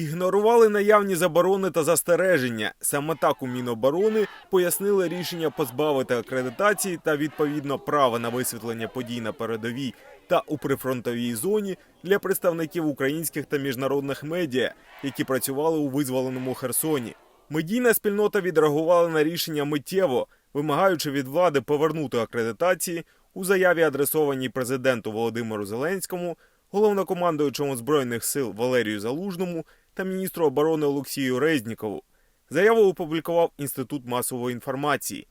Ігнорували наявні заборони та застереження. Саме так у Міноборони пояснили рішення позбавити акредитації та відповідно права на висвітлення подій на передовій та у прифронтовій зоні для представників українських та міжнародних медіа, які працювали у визволеному Херсоні. Медійна спільнота відреагувала на рішення миттєво, вимагаючи від влади повернути акредитації у заяві, адресованій президенту Володимиру Зеленському, головнокомандуючому збройних сил Валерію Залужному та міністру оборони Олексію Резнікову. Заяву опублікував Інститут масової інформації.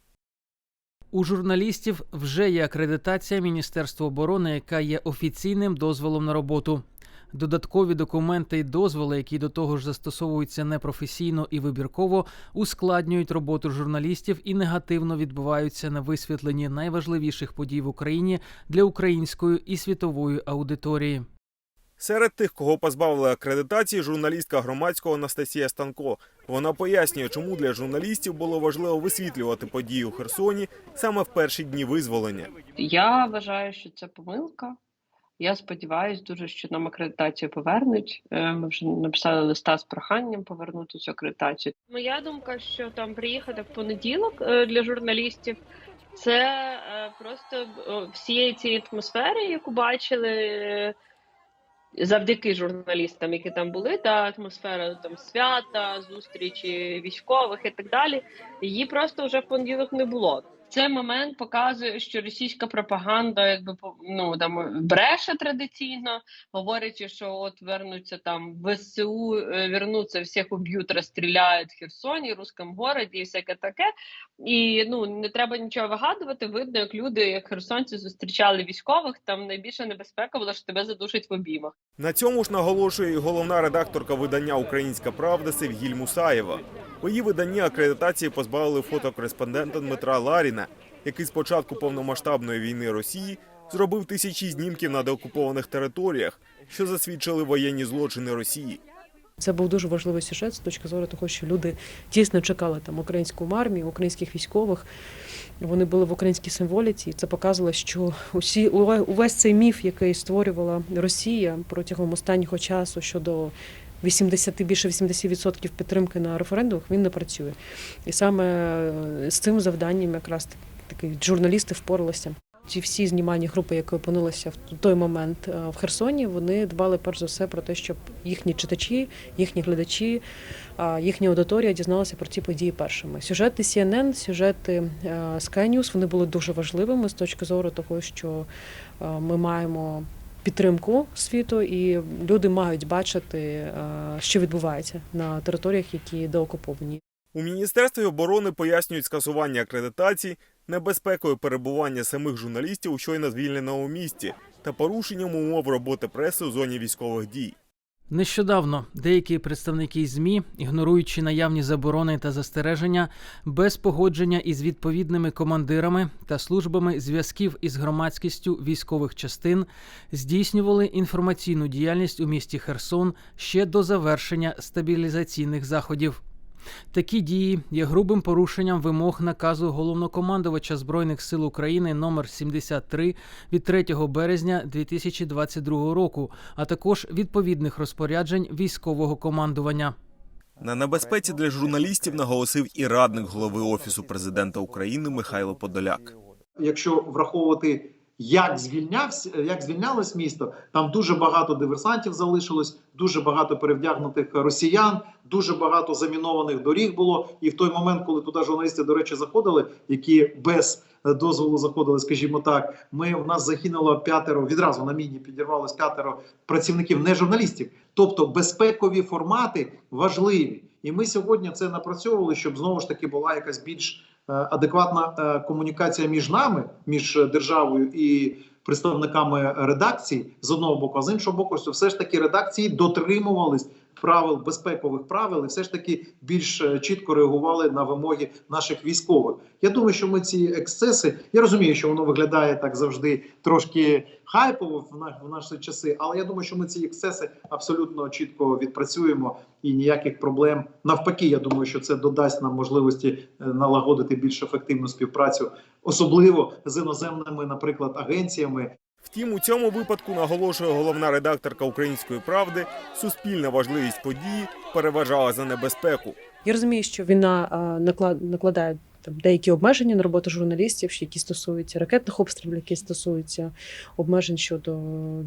У журналістів вже є акредитація Міністерства оборони, яка є офіційним дозволом на роботу. Додаткові документи і дозволи, які до того ж застосовуються непрофесійно і вибірково, ускладнюють роботу журналістів і негативно відбуваються на висвітленні найважливіших подій в Україні для української і світової аудиторії. Серед тих, кого позбавили акредитації, журналістка громадського Анастасія Станко. Вона пояснює, чому для журналістів було важливо висвітлювати події у Херсоні саме в перші дні визволення. Я вважаю, що це помилка. Я сподіваюся дуже, що нам акредитацію повернуть. Е, Ми вже написали листа з проханням повернути цю акредитацію. Моя думка, що там приїхати в понеділок е, для журналістів. Це е, просто всієї цієї атмосфери, яку бачили завдяки журналістам, які там були, та атмосфера там свята, зустрічі військових і так далі. Її просто вже в понеділок не було. Цей момент показує, що російська пропаганда, якби ну там бреше традиційно, говорячи, що от вернуться там ВСУ, е, вернуться, всіх уб'ють, розстріляють в Херсоні, русском городі і всяке таке. І ну не треба нічого вигадувати. Видно, як люди, як херсонці, зустрічали військових. Там найбільша небезпека була, що тебе задушать в обіймах. На цьому ж наголошує і головна редакторка видання Українська Правда Севгіль Мусаєва. У її виданні акредитації позбавили фотокореспондента Дмитра Ларіна, який з початку повномасштабної війни Росії зробив тисячі знімків на деокупованих територіях, що засвідчили воєнні злочини Росії. Це був дуже важливий сюжет з точки зору того, що люди дійсно чекали там українську армію, українських військових. Вони були в українській символіці, і це показувало, що усі уве- увесь цей міф, який створювала Росія протягом останнього часу щодо 80, більше 80% підтримки на референдумах, він не працює. І саме з цим завданням якраз таки журналісти впоралися. Ці всі знімальні групи, які опинилися в той момент е, в Херсоні, вони дбали перш за все про те, щоб їхні читачі, їхні глядачі, їхня аудиторія дізналася про ці події першими. Сюжети CNN, сюжети е, Sky News, вони були дуже важливими з точки зору того, що е, ми маємо підтримку світу, і люди мають бачити, що відбувається на територіях, які деокуповані. У Міністерстві оборони пояснюють скасування акредитацій небезпекою перебування самих журналістів у щойно звільненому місті та порушенням умов роботи преси у зоні військових дій. Нещодавно деякі представники ЗМІ, ігноруючи наявні заборони та застереження, без погодження із відповідними командирами та службами зв'язків із громадськістю військових частин, здійснювали інформаційну діяльність у місті Херсон ще до завершення стабілізаційних заходів. Такі дії є грубим порушенням вимог наказу головнокомандувача збройних сил України номер 73 від 3 березня 2022 року, а також відповідних розпоряджень військового командування. На небезпеці для журналістів наголосив і радник голови офісу президента України Михайло Подоляк. якщо враховувати, як звільнявся, як звільнялось місто, там дуже багато диверсантів залишилось, дуже багато перевдягнутих росіян, дуже багато замінованих доріг було. І в той момент, коли туди журналісти, до речі, заходили, які без дозволу заходили, скажімо так, ми в нас загинуло п'ятеро. Відразу на міні підірвалось п'ятеро працівників, не журналістів. Тобто безпекові формати важливі. І ми сьогодні це напрацьовували, щоб знову ж таки була якась більш адекватна е, комунікація між нами, між е, державою і представниками редакції з одного боку, а з іншого боку, що все ж таки редакції дотримувались правил безпекових правил і все ж таки більш е, чітко реагували на вимоги наших військових. Я думаю, що ми ці ексцеси. Я розумію, що воно виглядає так завжди трошки хайпово в наш в наші часи, але я думаю, що ми ці ексцеси абсолютно чітко відпрацюємо і ніяких проблем. Навпаки, я думаю, що це додасть нам можливості е, налагодити більш ефективну співпрацю, особливо з іноземними, наприклад, агенціями. Втім, у цьому випадку наголошує головна редакторка Української правди, суспільна важливість події переважала за небезпеку. Я розумію, що війна накладає там деякі обмеження на роботу журналістів, які стосуються ракетних обстрілів, які стосуються обмежень щодо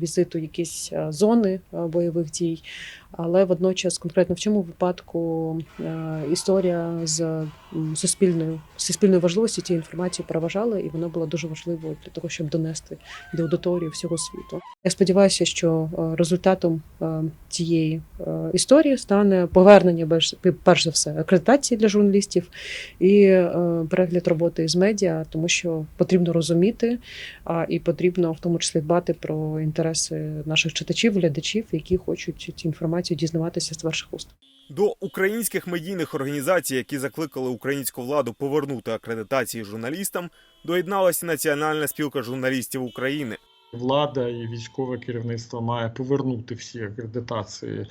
візиту якісь зони бойових дій. Але водночас, конкретно в цьому випадку, е, історія з суспільною суспільною важливості цієї інформації переважала, і вона була дуже важливою для того, щоб донести до аудиторії всього світу. Я сподіваюся, що е, результатом е, цієї історії стане повернення перш, за все акредитації для журналістів і перегляд роботи з медіа, тому що потрібно розуміти і потрібно в тому числі дбати про інтереси наших читачів, глядачів, які хочуть цю інформацію дізнаватися з перших уст. До українських медійних організацій, які закликали українську владу повернути акредитації журналістам, доєдналася Національна спілка журналістів України. Влада і військове керівництво має повернути всі акредитації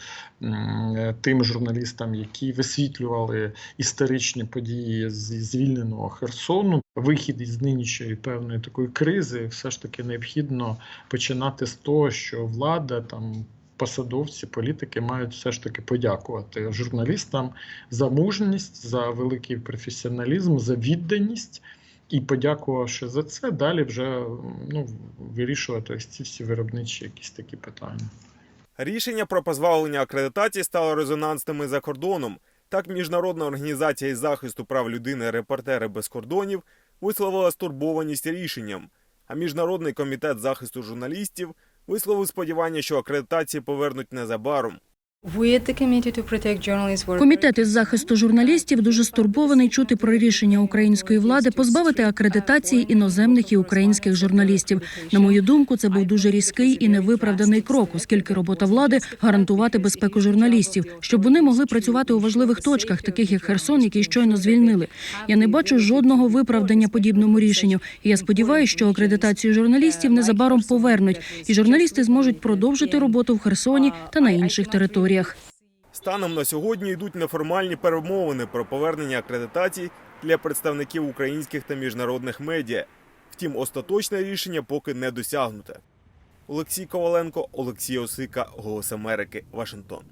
тим журналістам, які висвітлювали історичні події зі звільненого Херсону. Вихід із нинішньої певної такої кризи все ж таки необхідно починати з того, що влада там. Посадовці, політики мають все ж таки подякувати журналістам за мужність, за великий професіоналізм, за відданість. І подякувавши за це, далі вже ну, вирішувати ці всі виробничі якісь такі питання. Рішення про позбавлення акредитації стало резонансними за кордоном. Так, міжнародна організація із захисту прав людини Репортери без кордонів висловила стурбованість рішенням. А міжнародний комітет захисту журналістів висловив сподівання, що акредитації повернуть незабаром. Комітет із захисту журналістів дуже стурбований чути про рішення української влади позбавити акредитації іноземних і українських журналістів. На мою думку, це був дуже різкий і невиправданий крок, оскільки робота влади гарантувати безпеку журналістів, щоб вони могли працювати у важливих точках, таких як Херсон, який щойно звільнили. Я не бачу жодного виправдання подібному рішенню. І я сподіваюся, що акредитацію журналістів незабаром повернуть, і журналісти зможуть продовжити роботу в Херсоні та на інших територіях. Станом на сьогодні йдуть неформальні перемовини про повернення акредитацій для представників українських та міжнародних медіа. Втім, остаточне рішення поки не досягнуте. Олексій Коваленко, Олексій Осика, Голос Америки, Вашингтон.